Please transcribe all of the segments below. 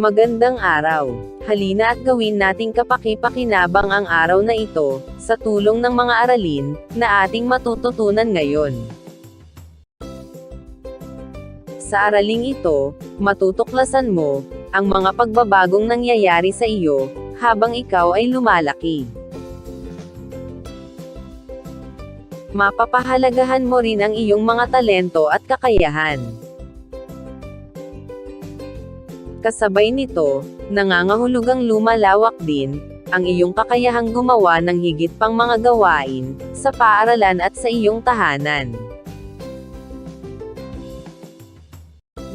Magandang araw. Halina at gawin nating kapaki-pakinabang ang araw na ito, sa tulong ng mga aralin, na ating matututunan ngayon. Sa araling ito, matutuklasan mo, ang mga pagbabagong nangyayari sa iyo, habang ikaw ay lumalaki. Mapapahalagahan mo rin ang iyong mga talento at kakayahan. Kasabay nito, nangangahulugang lumalawak din, ang iyong kakayahang gumawa ng higit pang mga gawain, sa paaralan at sa iyong tahanan.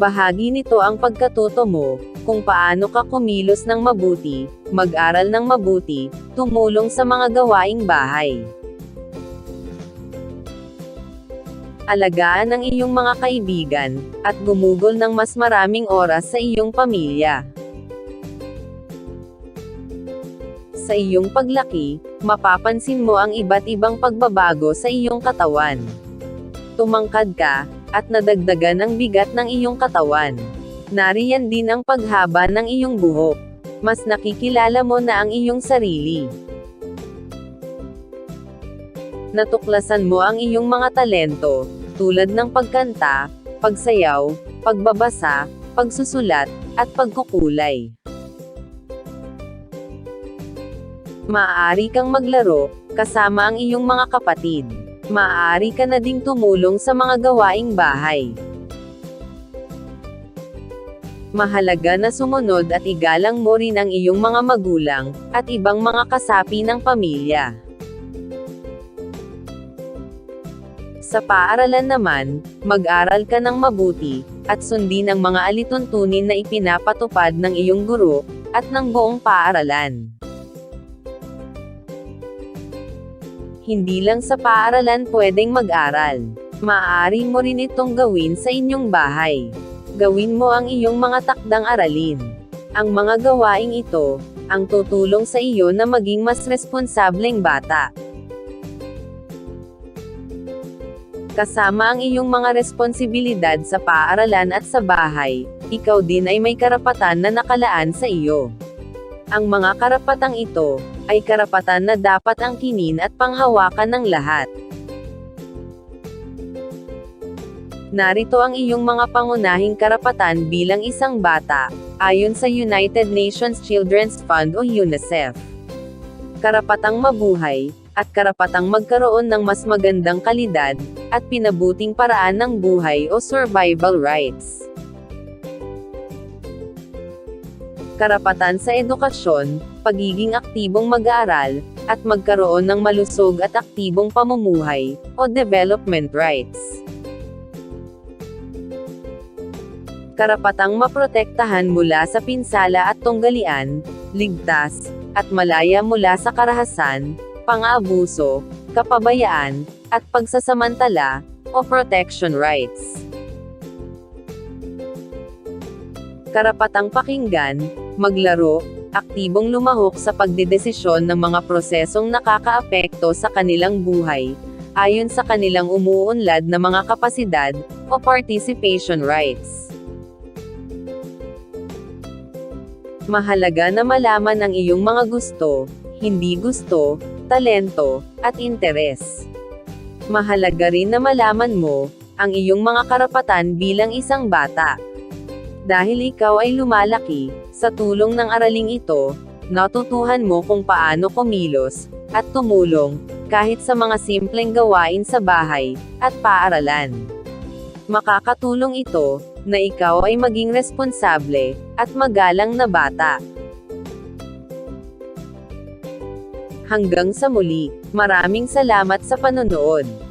Bahagi nito ang pagkatuto mo, kung paano ka kumilos ng mabuti, mag-aral ng mabuti, tumulong sa mga gawaing bahay. Alagaan ang iyong mga kaibigan, at gumugol ng mas maraming oras sa iyong pamilya. Sa iyong paglaki, mapapansin mo ang iba't ibang pagbabago sa iyong katawan. Tumangkad ka, at nadagdagan ang bigat ng iyong katawan. Nariyan din ang paghaba ng iyong buhok. Mas nakikilala mo na ang iyong sarili. Natuklasan mo ang iyong mga talento, tulad ng pagkanta, pagsayaw, pagbabasa, pagsusulat, at pagkukulay. Maaari kang maglaro, kasama ang iyong mga kapatid. Maaari ka na ding tumulong sa mga gawaing bahay. Mahalaga na sumunod at igalang mo rin ang iyong mga magulang, at ibang mga kasapi ng pamilya. Sa paaralan naman, mag-aral ka ng mabuti, at sundin ang mga alituntunin na ipinapatupad ng iyong guro, at ng buong paaralan. Hindi lang sa paaralan pwedeng mag-aral. Maaari mo rin itong gawin sa inyong bahay. Gawin mo ang iyong mga takdang aralin. Ang mga gawaing ito, ang tutulong sa iyo na maging mas responsableng bata. Kasama ang iyong mga responsibilidad sa paaralan at sa bahay, ikaw din ay may karapatan na nakalaan sa iyo. Ang mga karapatang ito, ay karapatan na dapat angkinin at panghawakan ng lahat. Narito ang iyong mga pangunahing karapatan bilang isang bata, ayon sa United Nations Children's Fund o UNICEF. Karapatang mabuhay, at karapatang magkaroon ng mas magandang kalidad, at pinabuting paraan ng buhay o survival rights. Karapatan sa edukasyon, pagiging aktibong mag-aaral, at magkaroon ng malusog at aktibong pamumuhay, o development rights. Karapatang maprotektahan mula sa pinsala at tunggalian, ligtas, at malaya mula sa karahasan, pang-aabuso, kapabayaan, at pagsasamantala, o protection rights. Karapatang pakinggan, maglaro, aktibong lumahok sa pagdedesisyon ng mga prosesong nakakaapekto sa kanilang buhay, ayon sa kanilang umuunlad na mga kapasidad, o participation rights. Mahalaga na malaman ang iyong mga gusto, hindi gusto, talento, at interes. Mahalaga rin na malaman mo, ang iyong mga karapatan bilang isang bata. Dahil ikaw ay lumalaki, sa tulong ng araling ito, natutuhan mo kung paano kumilos, at tumulong, kahit sa mga simpleng gawain sa bahay, at paaralan. Makakatulong ito, na ikaw ay maging responsable, at magalang na bata. Hanggang sa muli, maraming salamat sa panonood.